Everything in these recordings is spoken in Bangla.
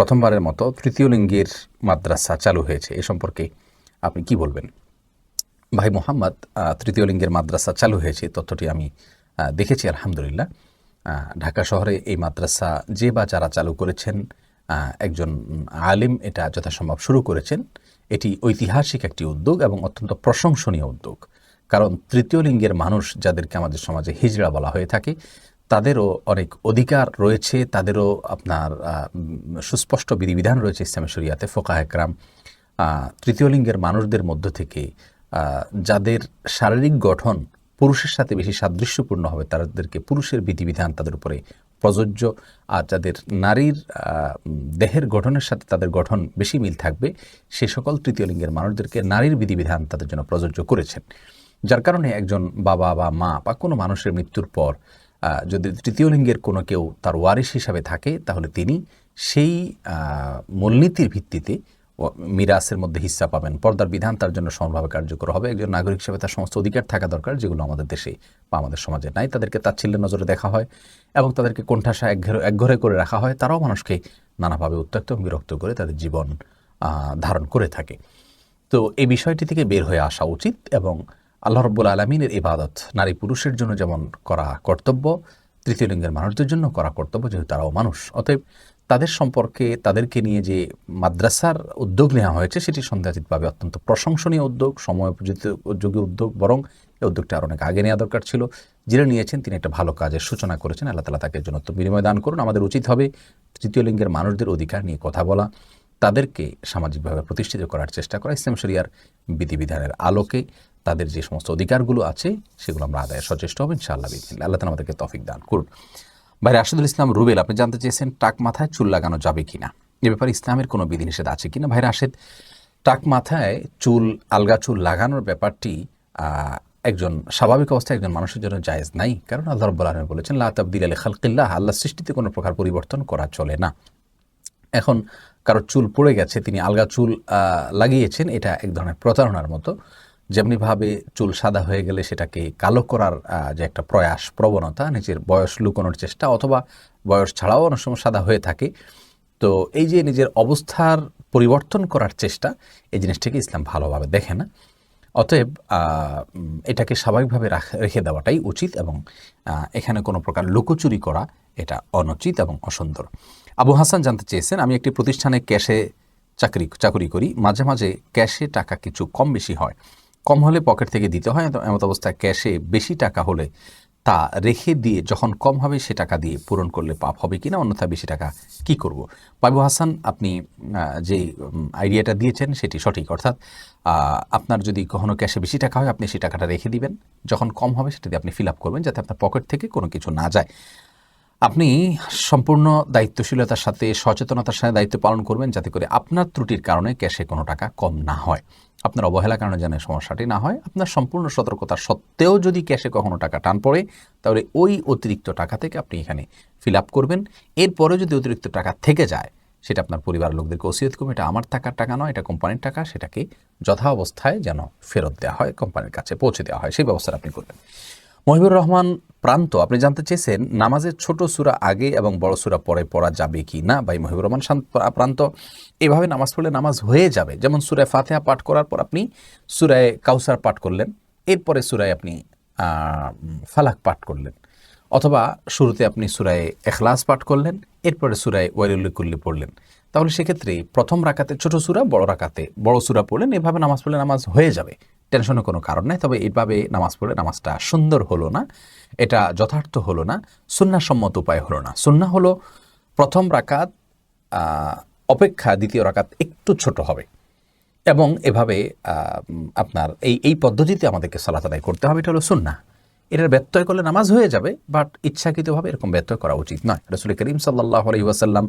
প্রথমবারের মতো তৃতীয় লিঙ্গের মাদ্রাসা চালু হয়েছে। এ সম্পর্কে আপনি কি বলবেন? ভাই মোহাম্মদ তৃতীয় লিঙ্গের মাদ্রাসা চালু হয়েছে তথ্যটি আমি দেখেছি, আলহামদুলিল্লাহ। ঢাকা শহরে এই মাদ্রাসা যে বা যারা চালু করেছেন একজন আলিম এটা যথাসম্ভব শুরু করেছেন। এটি ঐতিহাসিক একটি উদ্যোগ এবং অত্যন্ত প্রশংসনীয় উদ্যোগ। কারণ তৃতীয় লিঙ্গের মানুষ যাদেরকে আমাদের সমাজে হিজড়া বলা হয়ে থাকে তাদেরও অনেক অধিকার রয়েছে, তাদেরও আপনার সুস্পষ্ট বিধিবিধান রয়েছে ইসলামী শরিয়াতে ফোকা একরাম। তৃতীয় লিঙ্গের মানুষদের মধ্য থেকে যাদের শারীরিক গঠন পুরুষের সাথে বেশি সাদৃশ্যপূর্ণ হবে, তাদেরকে পুরুষের বিধিবিধান তাদের উপরে প্রযোজ্য। আর যাদের নারীর দেহের গঠনের সাথে তাদের গঠন বেশি মিল থাকবে, সে সকল তৃতীয় লিঙ্গের মানুষদেরকে নারীর বিধিবিধান তাদের জন্য প্রযোজ্য করেছেন। যার কারণে একজন বাবা বা মা বা কোনো মানুষের মৃত্যুর পর যদি তৃতীয় লিঙ্গের কোনো কেউ তার ওয়ারিশ হিসাবে থাকে, তাহলে তিনি সেই মূলনীতির ভিত্তিতে মিরাসের মধ্যে হিস্সা পাবেন। পর্দার বিধান তার জন্য সমানভাবে কার্যকর হবে। একজন নাগরিক হিসেবে তার সমস্ত অধিকার থাকা দরকার, যেগুলো আমাদের দেশে বা আমাদের সমাজে নাই। তাদেরকে তাচ্ছিল্যের নজরে দেখা হয় এবং তাদেরকে কোণঠাসা একঘরে একঘরে করে রাখা হয়। তারাও মানুষকে নানাভাবে উত্ত্যক্ত এবং বিরক্ত করে তাদের জীবন ধারণ করে থাকে। তো এই বিষয়টি থেকে বের হয়ে আসা উচিত এবং আল্লাহ রব্বুল আলমিনের ইবাদত, নারী পুরুষের জন্য যেমন করা কর্তব্য, তৃতীয় লিঙ্গের মানুষদের জন্য করা কর্তব্য, যেহেতু তারাও মানুষ। অতএব তাদের সম্পর্কে, তাদেরকে নিয়ে যে মাদ্রাসার উদ্যোগ নেওয়া হয়েছে, সেটি সন্দেহাতীতভাবে অত্যন্ত প্রশংসনীয় উদ্যোগ সময় উপযোগী উপযোগী উদ্যোগ, বরং এই উদ্যোগটা আর অনেক আগে নেওয়া দরকার ছিল। যিনি নিয়েছেন, তিনি একটা ভালো কাজের সূচনা করেছেন। আল্লাহ তালা তাকে জন্য তো বিনিময় দান করুন। আমাদের উচিত হবে তৃতীয় লিঙ্গের মানুষদের অধিকার নিয়ে কথা বলা, তাদেরকে সামাজিকভাবে প্রতিষ্ঠিত করার চেষ্টা করা। ইসলাম শরিয়ার বিধিবিধানের আলোকে তাদের যে সমস্ত অধিকারগুলো আছে, সেগুলো আমরা আদায়ের সচেষ্ট হব, ইনশাআল্লাহ বিদিনিল্লাহ। আল্লাহ তালা আমাদেরকে তফিক দান করুন। ভাই, রাশিদুল ইসলাম রুবেল, আপনি জানতে চেয়েছেন টাক মাথায় চুল লাগানো যাবে কিনা? এ ব্যাপারে ইসলামের কোনো বিধিনিষেধ আছে কিনা? ভাই, রাশেদ, টাক মাথায় চুল, আলগা চুল লাগানোর ব্যাপারটি একজন স্বাভাবিক অবস্থায় একজন মানুষের জন্য জায়েজ নাই। কারণ আল্লাহ রব্বুল আলম বলেছেন, লা তাবদিল আলী খালকিল্লাহ, আল্লাহ সৃষ্টিতে কোনো প্রকার পরিবর্তন করা চলে না। এখন কারোর চুল পড়ে গেছে, তিনি আলগা চুল লাগিয়েছেন, এটা এক ধরনের প্রতারণার মতো। যেমনিভাবে চুল সাদা হয়ে গেলে সেটাকে কালো করার যে একটা প্রয়াস, প্রবণতা, নিজের বয়স লুকোনোর চেষ্টা অথবা বয়স ছাড়াও অনেক সময় সাদা হয়ে থাকে। তো এই যে নিজের অবস্থার পরিবর্তন করার চেষ্টা, এই জিনিসটাকে ইসলাম ভালোভাবে দেখে না। অতএব এটাকে স্বাভাবিকভাবে রাখ- দেওয়াটাই উচিত এবং এখানে কোনো প্রকার লুকোচুরি করা এটা অনুচিত এবং অসুন্দর। আবু হাসান জানতে চেয়েছেন, আমি একটি প্রতিষ্ঠানে ক্যাশে চাকরি চাকরি করি। মাঝে মাঝে ক্যাশে টাকা কিছু কম বেশি হয়। কম হলে পকেট থেকে দিতে হয়, এমত অবস্থায় ক্যাশে বেশি টাকা হলে তা রেখে দিয়ে যখন কম হবে সে টাকা দিয়ে পূরণ করলে পাপ হবে কি না অন্যথা বেশি টাকা কি করব? বাবু হাসান, আপনি যে আইডিয়াটা দিয়েছেন সেটি সঠিক, অর্থাৎ আপনার যদি কখনও ক্যাশে বেশি টাকা হয়, আপনি সেই টাকাটা রেখে দিবেন। যখন কম হবে সেটা দিয়ে আপনি ফিল আপ করবেন, যাতে আপনার পকেট থেকে কোনো কিছু না যায়। আপনি সম্পূর্ণ দায়িত্বশীলতার সাথে, সচেতনতার সাথে দায়িত্ব পালন করবেন যাতে করে আপনার ত্রুটির কারণে ক্যাশে কোনো টাকা কম না হয়। আপনার অবহেলার কারণে যেন সমস্যাটি না হয়, আপনার সম্পূর্ণ সতর্কতা সত্ত্বেও যদি ক্যাশে কখনো টাকা টান পড়ে, তাহলে ওই অতিরিক্ত টাকা থেকে আপনি এখানে ফিল আপ করবেন। এরপরে যদি অতিরিক্ত টাকা থেকে যায়, সেটা আপনার পরিবারের লোকদেরকে ওসিয়ত করবে, এটা আমার টাকার টাকা নয়, এটা কোম্পানির টাকা, সেটাকে যথা অবস্থায় যেন ফেরত দেওয়া হয়, কোম্পানির কাছে পৌঁছে দেওয়া হয়, সেই ব্যবস্থা আপনি করবেন। মহিবুর রহমান প্রান্ত, আপনি জানতে চেয়েছেন নামাজের ছোট সূরা আগে এবং বড় সূরা পরে পড়া যাবে কি না? ভাই মহিবুর রহমান প্রান্ত, এভাবে নামাজ পড়লে নামাজ হয়ে যাবে। যেমন সুরায় ফাতেহা পাঠ করার পর আপনি সুরায় কাউসার পাঠ করলেন, এরপরে সুরায় আপনি ফালাক পাঠ করলেন, অথবা শুরুতে আপনি সুরায় এখলাস পাঠ করলেন, এরপরে সুরায় ওয়াইলুল্লিকুল্লি পড়লেন। তাহলে সেক্ষেত্রে প্রথম রাকাতে ছোট সূরা, বড় রাকাতে বড় সূরা পড়লেন, এভাবে নামাজ পড়লে নামাজ হয়ে যাবে। টেনশনের কোনো কারণ নাই, তবে এইভাবে নামাজ পড়লে নামাজটা সুন্দর হলো না, এটা যথার্থ হলো না, সুন্নাসম্মত উপায় হলো না। সুন্না হলো প্রথম রাকাত অপেক্ষা, দ্বিতীয় রাকাত একটু ছোট হবে। এবং এভাবে আপনার এই এই পদ্ধতিতে আমাদেরকে সালাত আদায় করতে হবে, এটা হলো সুন্না। এটার ব্যত্যয় করলে নামাজ হয়ে যাবে, বাট ইচ্ছাকৃতভাবে এরকম ব্যত্যয় করা উচিত নয়। রসুল করিম সাল্লাহ আলহি ওয়াসাল্লাম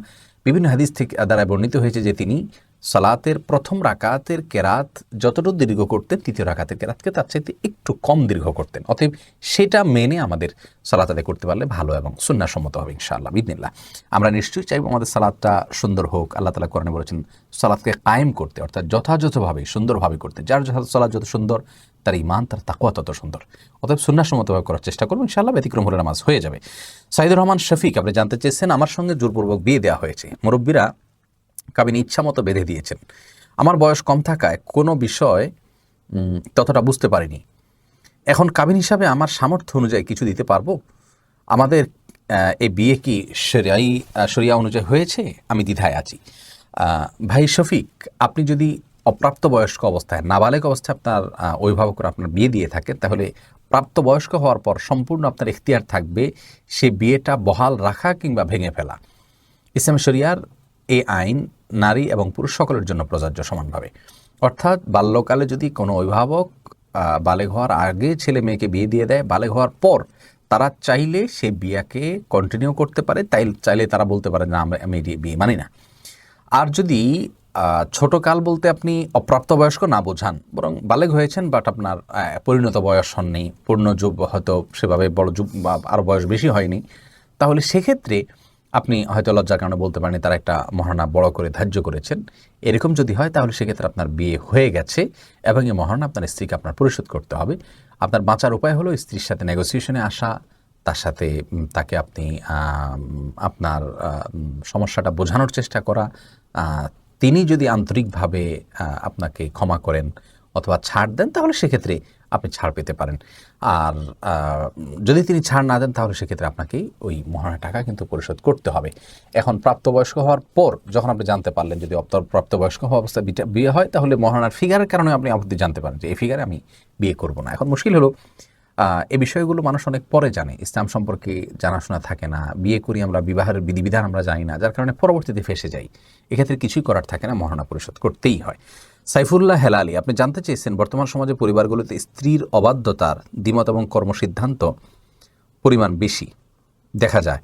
বিভিন্ন হাদিস থেকে দ্বারা বর্ণিত হয়েছে যে তিনি সালাতের প্রথম রাকাতের কেরাত যতটুকু দীর্ঘ করতেন, তৃতীয় রাকাতের কেরাতকে তার চাইতে একটু কম দীর্ঘ করতেন। অতএব সেটা মেনে আমাদের সালাত আদায় করতে পারলে ভালো এবং সুন্নাসম্মত হবে ইনশাআল্লাহ বিদিনিল্লাহ আমরা নিশ্চয়ই চাইব আমাদের সালাদটা সুন্দর হোক, আল্লাহ তালা কোরআনে বলেছেন সালাদকে কায়েম করতে, অর্থাৎ যথাযথভাবে, সুন্দরভাবে করতে। যার যথা সালাদ যত সুন্দর, তার ইমান তার তাকুয়া তত সুন্দর। অতএব সুন্নাসম্মতভাবে করার চেষ্টা করব ইনশাআল্লাহ ব্যতিক্রম হলে নামাজ হয়ে যাবে। সাইদুর রহমান শফিক, আপনি জানতে চেয়েছেন, আমার সঙ্গে জোরপূর্বক বিয়ে দেওয়া হয়েছে। মুরব্বীরা কাবিনী ইচ্ছা মতো বেঁধে দিয়েছেন। আমার বয়স কম থাকায় কোনো বিষয় ততটা বুঝতে পারিনি। এখন কাবিন হিসাবে আমার সামর্থ্য অনুযায়ী কিছু দিতে পারব? আমাদের এই বিয়ে কি শরিয়াই আহ, শরিয়া অনুযায়ী হয়েছে? আমি দ্বিধায় আছি। ভাই শফিক আপনি যদি অপ্রাপ্তবয়স্ক অবস্থায় নাবালেক অবস্থায় আপনার অভিভাবকরা আপনার বিয়ে দিয়ে থাকেন তাহলে প্রাপ্তবয়স্ক হওয়ার পর সম্পূর্ণ আপনার এখতিয়ার থাকবে সে বিয়েটা বহাল রাখা কিংবা ভেঙে ফেলা। ইসলাম শরিয়ার এই আইন নারী এবং পুরুষ সকলের জন্য প্রযোজ্য সমানভাবে। অর্থাৎ বাল্যকালে যদি কোনো অভিভাবক বালেগ হওয়ার আগে ছেলে মেয়েকে বিয়ে দিয়ে দেয় বালেগ হওয়ার পর তারা চাইলে সে বিয়াকে কন্টিনিউ করতে পারে তাই চাইলে তারা বলতে পারে না আমরা- আমি বিয়ে মানি না। আর যদি আহ, ছোট কাল বলতে আপনি অপ্রাপ্তবয়স্ক না বোঝান বরং বালেগ হয়েছেন বাট আপনার পরিণত বয়স হননি পূর্ণ যুব হয়তো সেভাবে বড় যুব বা আরও বয়স বেশি হয়নি তাহলে সেক্ষেত্রে আপনি হয়তো লজ্জার কারণে বলতে পারেন তারা একটা মহারণা বড় করে ধার্য করেছেন। এরকম যদি হয়, তাহলে সেক্ষেত্রে আপনার বিয়ে হয়ে গেছে এবং এই মহারণা আপনার স্ত্রীকে আপনার পরিশোধ করতে হবে। আপনার বাঁচার উপায় হলো স্ত্রীর সাথে নেগোসিয়েশনে আসা, তার সাথে তাকে আপনি আপনার সমস্যাটা বোঝানোর চেষ্টা করা তিনি যদি আন্তরিকভাবে আপনাকে ক্ষমা করেন অথবা ছাড় দেন, তাহলে সেক্ষেত্রে আপনি ছাড় পেতে পারেন। আর যদি তিনি ছাড় না দেন, তাহলে সেক্ষেত্রে আপনাকে ওই মহানা টাকা কিন্তু পরিশোধ করতে হবে। এখন প্রাপ্তবয়স্ক হওয়ার পর যখন আপনি জানতে পারলেন যদি প্রাপ্তবয়স্ক হওয়া অবস্থায় বিয়ে হয়, তাহলে মহানার ফিগারের কারণে আপনি আপত্তি জানতে পারেন যে, এই ফিগারে আমি বিয়ে করব না। এখন মুশকিল হলো এই বিষয়গুলো মানুষ অনেক পরে জানে। ইসলাম সম্পর্কে জানাশোনা থাকে না, বিয়ে করি আমরা, বিবাহের বিধিবিধান আমরা জানি না, যার কারণে পরবর্তীতে ফেসে যাই। এক্ষেত্রে কিছুই করার থাকে না, মহানা পরিশোধ করতেই হয়। সাইফুল্লাহ হেলালি, আপনি জানতে চেয়েছেন বর্তমান সমাজে পরিবারগুলোতে স্ত্রীর অবাধ্যতার দ্বিমত এবং কর্মসিদ্ধান্ত পরিমাণ বেশি। দেখা যায়,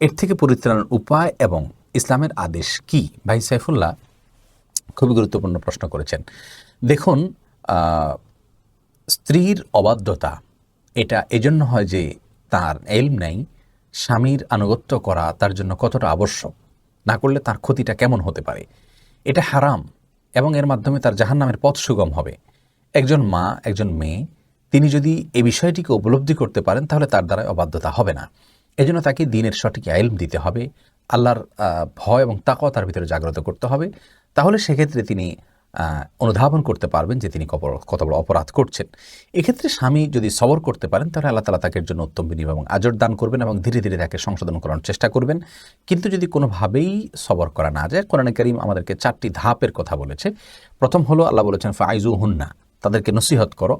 এর থেকে পরিত্রাণের উপায় এবং ইসলামের আদেশ কি? ভাই সাইফুল্লাহ খুবই গুরুত্বপূর্ণ প্রশ্ন করেছেন। দেখুন স্ত্রীর অবাধ্যতা, এটা এজন্য হয় যে তার এলম নেই, স্বামীর আনুগত্য করা তার জন্য কতটা আবশ্যক, না করলে তার ক্ষতিটা কেমন হতে পারে? এটা হারাম। এবং এর মাধ্যমে তার জাহান নামের পথ সুগম হবে। একজন মা, একজন মেয়ে, তিনি যদি এই বিষয়টিকে উপলব্ধি করতে পারেন, তাহলে তার দ্বারা অবাধ্যতা হবে না। এজন্য তাকে দিনের সঠিক আইলম দিতে হবে। আল্লাহর ভয় এবং তাকওয়া তার ভিতরে জাগ্রত করতে হবে। তাহলে সেক্ষেত্রে তিনি অনুধাবন করতে পারবেন যে তিনি কত- বড় অপরাধ করছেন। এক্ষেত্রে স্বামী যদি সবর করতে পারেন, তাহলে আল্লাহ তালা তাকে জন্য উত্তম বিনিময় এবং আজর দান করবেন এবং ধীরে ধীরে তাকে সংশোধন করার চেষ্টা করবেন। কিন্তু যদি কোনোভাবেই সবর করা না যায়, কোরআন করিম আমাদেরকে চারটি ধাপের কথা বলেছে। প্রথম হলো আল্লাহ বলেছেন ফাইজু হুন্না তাদেরকে নসিহত করো।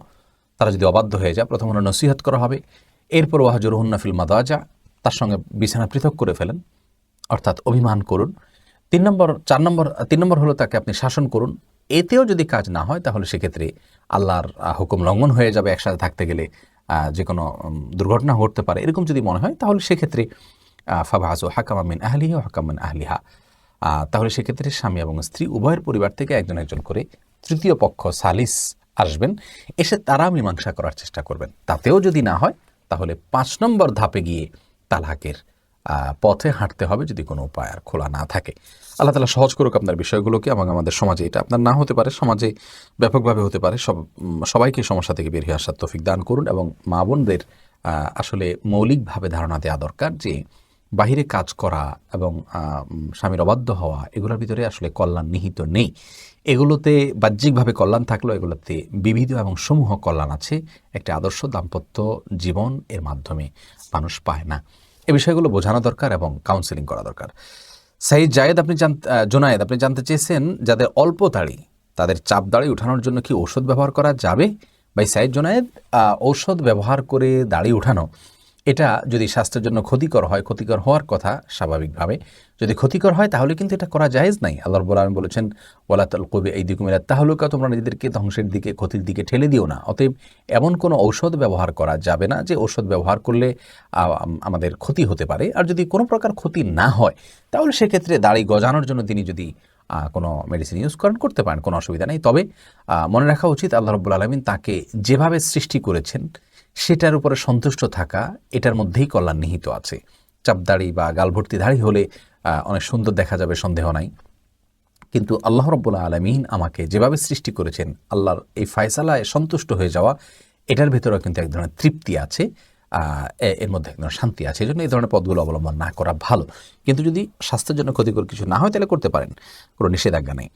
তারা যদি অবাধ্য হয়ে যায়, প্রথম হলো নসিহত করা হবে। এরপর ওয়াহাজুর হুন্না ফিল মাদাজা, তার সঙ্গে বিছানা পৃথক করে ফেলেন, অর্থাৎ অভিমান করুন। তিন নম্বর চার নম্বর তিন নম্বর হলো তাকে আপনি শাসন করুন। এতেও যদি কাজ না হয় তাহলে সেক্ষেত্রে আল্লাহর হুকুম লঙ্ঘন হয়ে যাবে একসাথে থাকতে গেলে যে কোনো দুর্ঘটনা ঘটতে পারে। এরকম যদি মনে হয় তাহলে সেক্ষেত্রে ফাবাহাজু হাকামা মিন আহলিহি ও হাকামিন আহলিহা। আহ, তাহলে সেক্ষেত্রে স্বামী এবং স্ত্রী উভয়ের পরিবার থেকে একজন একজন করে তৃতীয় পক্ষ সালিস আসবেন। এসে তারা মীমাংসা করার চেষ্টা করবেন। তাতেও যদি না হয় তাহলে পাঁচ নম্বর ধাপে গিয়ে তালাকের পথে হাঁটতে হবে যদি কোনো উপায় আর খোলা না থাকে। আল্লাহ তালা সহজ করুক আপনার বিষয়গুলোকে এবং আমাদের সমাজে এটা আপনার না হতে পারে, সমাজে ব্যাপকভাবে হতে পারে। সব সবাইকে সমস্যা থেকে বের হয়ে আসার তৌফিক দান করুন এবং মা বোনদের আসলে মৌলিকভাবে ধারণা দেওয়া দরকার যে বাহিরে কাজ করা এবং স্বামীর অবাধ্য হওয়া, এগুলোর ভিতরে আসলে কল্যাণ নিহিত নেই। এগুলোতে বাহ্যিকভাবে কল্যাণ থাকলেও এগুলোতে বিবিধ এবং সমূহ কল্যাণ আছে। একটি আদর্শ দাম্পত্য জীবন এর মাধ্যমে মানুষ পায় না। এ বিষয়গুলো বোঝানো দরকার এবং কাউন্সেলিং করা দরকার। সাইদ জায়েদ, আপনি জোনায়েদ, আপনি জানতে চেয়েছেন যাদের অল্প দাড়ি তাদের চাপ দাড়ি উঠানোর জন্য কি ঔষধ ব্যবহার করা যাবে? ভাই সাইদ, জোনায়েদ ঔষধ ব্যবহার করে দাড়ি উঠানো এটা যদি স্বাস্থ্যের জন্য ক্ষতিকর হয়, ক্ষতিকর হওয়ার কথা স্বাভাবিকভাবে। যদি ক্ষতিকর হয়, তাহলে কিন্তু এটা করা জায়েজ নাই। আল্লাহ রব্বুল আলম বলেছেন, ওয়ালা তাল কবি এই দিকে মেরা তাহলুকা তোমরা নিজেদেরকে ধ্বংসের দিকে, ক্ষতির দিকে ঠেলে দিও না। অতএব এমন কোনো ঔষধ ব্যবহার করা যাবে না, যে ঔষধ ব্যবহার করলে আমাদের ক্ষতি হতে পারে। আর যদি কোনো প্রকার ক্ষতি না হয়, তাহলে সেক্ষেত্রে দাড়ি গজানোর জন্য তিনি যদি কোনো মেডিসিন ইউজ করেন, করতে পারেন, কোনো অসুবিধা নেই। তবে মনে রাখা উচিত, আল্লাহ রব্বুল আলমিন তাকে যেভাবে সৃষ্টি করেছেন সেটার উপরে সন্তুষ্ট থাকা, এটার মধ্যেই কল্যাণ নিহিত আছে। চাপদাড়ি বা গালভর্তি দাড়ি হলে অনেক সুন্দর দেখা যাবে, সন্দেহ নাই। কিন্তু আল্লাহ রব্বুল্লা আলমিন আমাকে যেভাবে সৃষ্টি করেছেন, আল্লাহর এই ফায়সালায় সন্তুষ্ট হয়ে যাওয়া, এটার ভেতরেও কিন্তু এক ধরনের তৃপ্তি আছে এর মধ্যে এক ধরনের শান্তি আছে। এই জন্য এই ধরনের পথগুলো অবলম্বন না করা ভালো। কিন্তু যদি স্বাস্থ্যের জন্য ক্ষতিকর কিছু না হয়, তাহলে করতে পারেন। কোনো নিষেধাজ্ঞা নেই।